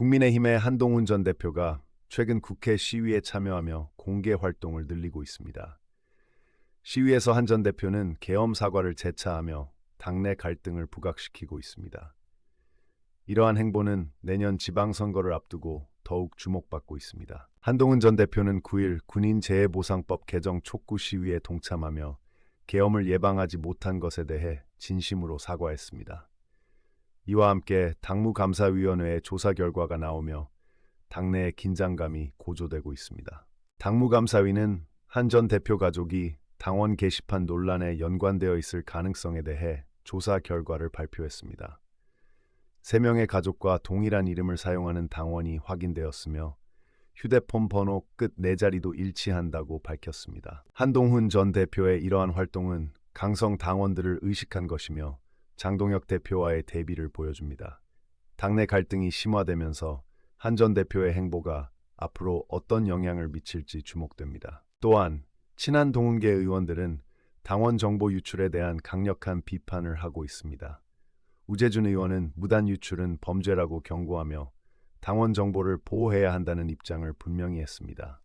국민의힘의 한동훈 전 대표가 최근 국회 시위에 참여하며 공개 활동을 늘리고 있습니다. 시위에서 한 전 대표는 계엄 사과를 재차하며 당내 갈등을 부각시키고 있습니다. 이러한 행보는 내년 지방선거를 앞두고 더욱 주목받고 있습니다. 한동훈 전 대표는 9일 군인재해보상법 개정 촉구 시위에 동참하며 계엄을 예방하지 못한 것에 대해 진심으로 사과했습니다. 이와 함께 당무감사위원회의 조사 결과가 나오며 당내의 긴장감이 고조되고 있습니다. 당무감사위는 한 전 대표 가족이 당원 게시판 논란에 연관되어 있을 가능성에 대해 조사 결과를 발표했습니다. 세 명의 가족과 동일한 이름을 사용하는 당원이 확인되었으며 휴대폰 번호 끝 네 자리도 일치한다고 밝혔습니다. 한동훈 전 대표의 이러한 활동은 강성 당원들을 의식한 것이며 장동혁 대표와의 대비를 보여줍니다. 당내 갈등이 심화되면서 한 전 대표의 행보가 앞으로 어떤 영향을 미칠지 주목됩니다. 또한 친한 동훈계 의원들은 당원 정보 유출에 대한 강력한 비판을 하고 있습니다. 우재준 의원은 무단 유출은 범죄라고 경고하며 당원 정보를 보호해야 한다는 입장을 분명히 했습니다.